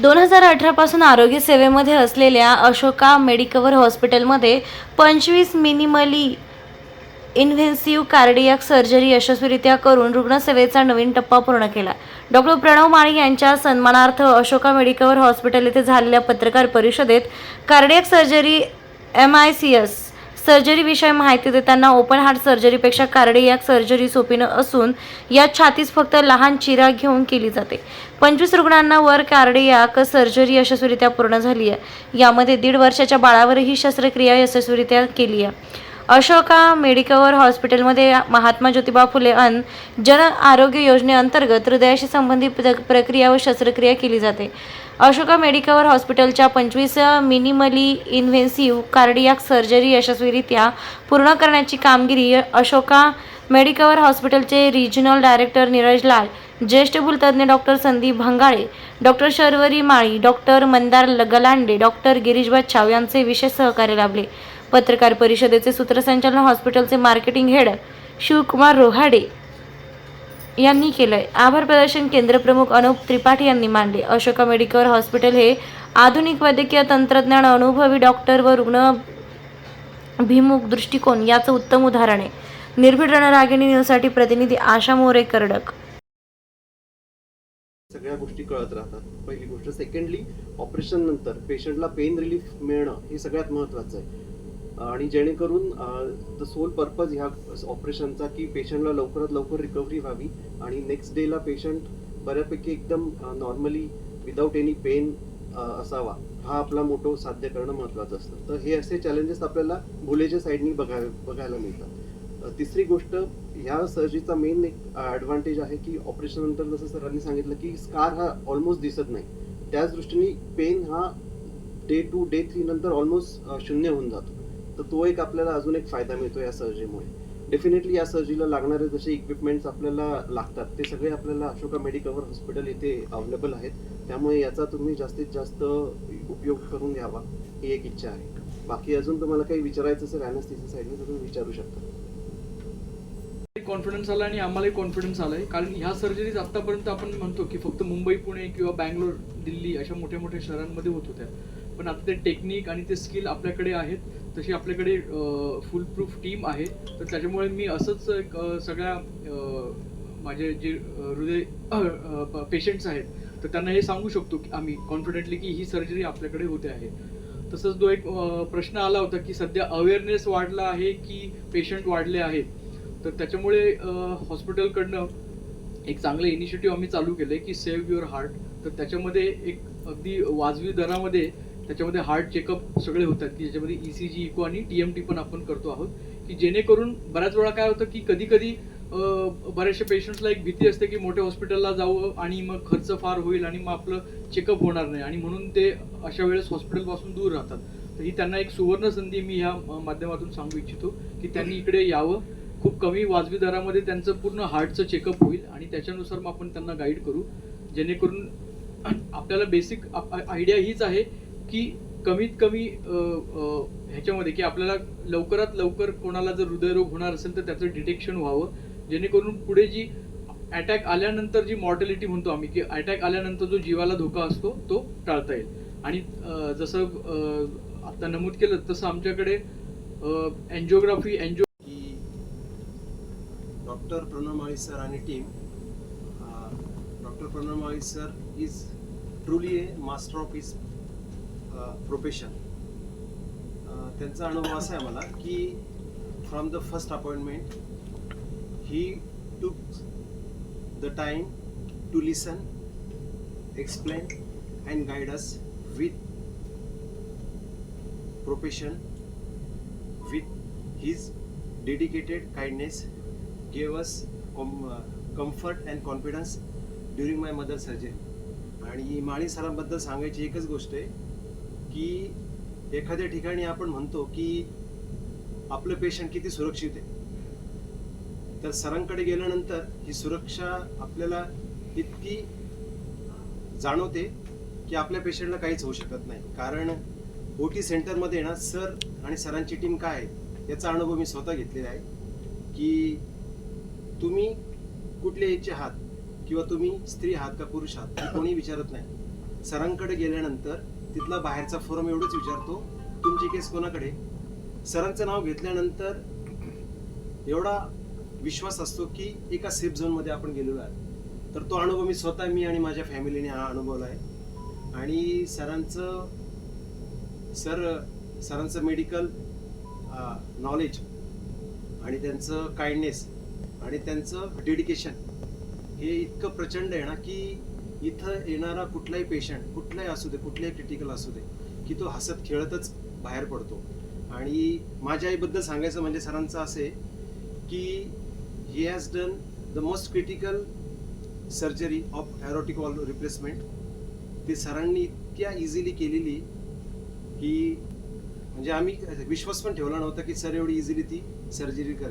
दोन हजार अठरापासून आरोग्य सेवेमध्ये असलेल्या अशोका मेडिकवर हॉस्पिटलमध्ये पंचवीस मिनिमली इन्व्हेन्सिव्ह कार्डियक सर्जरी यशस्वीरित्या करून रुग्णसेवेचा नवीन टप्पा पूर्ण केला. डॉक्टर प्रणव माळी यांच्या सन्मानार्थ अशोका मेडिकवर हॉस्पिटल येथे झालेल्या पत्रकार परिषदेत cardiac surgery M I C S सर्जरीविषयी माहिती देताना ओपन हार्ट सर्जरीपेक्षा कार्डियाक सर्जरी सोपी असून यात छातीस फक्त लहान चिरा घेऊन केली जाते. पंचवीस रुग्णांना वर कार्डियाक सर्जरी यशस्वीरित्या पूर्ण झाली आहे. यामध्ये दीड वर्षाच्या बाळावरही शस्त्रक्रिया यशस्वीरित्या केली आहे. अशोका मेडिकवर हॉस्पिटलमध्ये महात्मा ज्योतिबा फुले अन जन आरोग्य योजनेअंतर्गत हृदयाशी संबंधित प्र प्रक्रिया व शस्त्रक्रिया केली जाते. अशोका मेडिकवर हॉस्पिटलच्या पंचवीस मिनिमली इन्व्हेन्सिव्ह कार्डियाक सर्जरी यशस्वीरित्या पूर्ण करण्याची कामगिरी अशोका मेडिकवर हॉस्पिटलचे रिजनल डायरेक्टर नीरज लाल ज्येष्ठ भूलतज्ञ doctor Sandeep Bhangale doctor Sharvari Mali doctor Mandar Galande doctor Girish Bachhav यांचे विशेष सहकार्य लाभले. पत्रकार परिषदेचे सूत्रसंचालन हॉस्पिटलचे मार्केटिंग हेड शिवकुमार रोहाडे यांनी केलंय. आभार प्रदर्शन केंद्र प्रमुख अनुप त्रिपाठी यांनी मांडले. अशोका मेडिकल हॉस्पिटल हे आधुनिक वैद्यकीय तंत्रज्ञान अनुभवी डॉक्टर व रुग्ण भिमुख दृष्टिकोन याचं उत्तम उदाहरण आहे. निर्भीड रणरागिणी न्यूजसाठी प्रतिनिधी आशा मोरे करडक. सगळ्या गोष्टी कळत राहतात. पहिली गोष्ट सेकंडली ऑपरेशन नंतर पेशंटला पेन रिलीफ मिळणं हे सगळ्यात महत्वाचं आहे. आणि जेणेकरून द सोल पर्पज ह्या ऑपरेशनचा की पेशंटला लवकरात लवकर रिकव्हरी व्हावी आणि नेक्स्ट डेला पेशंट बऱ्यापैकी एकदम नॉर्मली विदाऊट एनी पेन असावा. हा आपला मोठो साध्य करणं महत्त्वाचं असतं. तर हे असे चॅलेंजेस आपल्याला भुलेच्या साईडनी बघा बघायला मिळतात. तिसरी गोष्ट ह्या सर्जरीचा मेन एक ॲडव्हान्टेज आहे की ऑपरेशननंतर जसं सरांनी सांगितलं की स्कार हा ऑलमोस्ट दिसत नाही. त्याच दृष्टीने पेन हा डे टू डे थ्री नंतर ऑलमोस्ट शून्य होऊन जातो. तर तो एक आपल्याला अजून एक फायदा मिळतो या सर्जरीमुळे डेफिनेटली या सर्जरीला लागणारे जसे इक्विपमेंट्स आपल्याला लागतात ते सगळे आपल्याला अशोका मेडिकवर हॉस्पिटल इथे अवेलेबल आहेत. त्यामुळे याचा तुम्ही जास्तीत जास्त उपयोग करून घ्यावा ही एक इच्छा आहे. बाकी अजून तुम्हाला काही विचारायचं असेल अॅनस्थिसिस साईडने तर तुम्ही विचारू शकता. कॉन्फिडन्स आला आणि आम्हालाही कॉन्फिडन्स आलाय. कारण ह्या सर्जरीज आतापर्यंत आपण म्हणतो की फक्त मुंबई पुणे किंवा बँगलोर दिल्ली अशा मोठ्या मोठ्या शहरांमध्ये होत होत्या. पण आता ते टेक्निक आणि ते स्किल आपल्याकडे आहेत. तशी आपल्याकडे फुल प्रूफ टीम आहे. तर त्याच्यामुळे मी असंच एक, सगळ्या माझे जे हृदय पेशंट्स आहेत तर त्यांना हे सांगू शकतो की आम्ही कॉन्फिडेंटली की ही सर्जरी आपल्याकडे होते आहे. तसंच जो एक प्रश्न आला होता की सध्या अवेअरनेस वाढला आहे की पेशंट वाढले आहेत? तर त्याच्यामुळे हॉस्पिटलकडनं एक चांगलं इनिशिएटिव्ह आम्ही चालू केलं की सेव्ह युअर हार्ट तर त्याच्यामध्ये एक अगदी वाजवी दरामध्ये त्याच्यामध्ये हार्ट चेकअप सगळे होतात की ज्याच्यामध्ये ई सी जी इको आणि टी एम टी पण आपण करतो आहोत की जेणेकरून बऱ्याच वेळा काय होतं की कधी कधी बऱ्याचशा पेशंट्सला एक भीती असते की मोठ्या हॉस्पिटलला जावं आणि मग खर्च फार होईल आणि मग आपलं चेकअप होणार नाही. आणि म्हणून ते अशा वेळेस हॉस्पिटलपासून दूर राहतात. तर ही त्यांना एक सुवर्ण संधी मी ह्या माध्यमातून सांगू इच्छितो की त्यांनी इकडे यावं. खूप कमी वाजवी दरामध्ये त्यांचं पूर्ण हार्टचं चेकअप होईल आणि त्याच्यानुसार मग आपण त्यांना गाईड करू. जेणेकरून आपल्याला बेसिक आयडिया हीच आहे की कमीत कमी ह्याच्यामध्ये की आपल्याला लवकरात लवकर कोणाला जर हृदयरोग होणार असेल तर त्याचं डिटेक्शन व्हावं. जेणेकरून पुढे जी अटॅक आल्यानंतर जी मॉर्टॅलिटी म्हणतो आम्ही की अटॅक आल्यानंतर जो जीवाला धोका असतो तो टाळता येईल. आणि जसं आता नमूद केलं तसं आमच्याकडे angiography angio doctor Pranav Mali sir आणि team doctor Pranav Mali sir is truly a master of his profession त्यांचा अनुभव असा आहे मला की from the first appointment he took the time to listen explain and guide us with profession with his dedicated kindness gave us comfort and confidence during my mother surgeon आणि माळी सरांबद्दल सांगायची एकच गोष्ट आहे की एखाद्या ठिकाणी आपण म्हणतो की आपलं पेशंट किती सुरक्षित आहे. तर सरांकडे गेल्यानंतर ही सुरक्षा आपल्याला इतकी जाणवते की आपल्या पेशंटला काहीच होऊ शकत नाही. कारण ओ टी सेंटरमध्ये ना सर आणि सरांची टीम काय आहे याचा अनुभव मी स्वतः घेतलेला आहे की तुम्ही कुठल्या एजचे आहात किंवा तुम्ही स्त्री आहात का पुरुष आहात कोणी विचारत नाही. सरांकडे गेल्यानंतर तिथला बाहेरचा फोरम एवढंच विचारतो. तुमची केस कोणाकडे? सरांचं नाव घेतल्यानंतर एवढा विश्वास असतो की एका सेफ झोनमध्ये आपण गेलेलो आहे तर तो अनुभव मी स्वतः मी आणि माझ्या फॅमिलीने हा अनुभवला आहे. आणि सरांचं सर सरांचं मेडिकल नॉलेज आणि त्यांचं काइंडनेस आणि त्यांचं डेडिकेशन हे इतकं प्रचंड आहे ना की इथं येणारा कुठलाही पेशंट कुठलाही असू दे कुठलाही क्रिटिकल असू दे की तो हसत खेळतच बाहेर पडतो. आणि माझ्या आईबद्दल सांगायचं म्हणजे सरांचं असे की he has done the most critical surgery of aortic valve replacement ती सरांनी इतक्या इझिली केलेली की म्हणजे आम्ही विश्वास पण ठेवला नव्हता की सर एवढी इझिली ती सर्जरी करेल.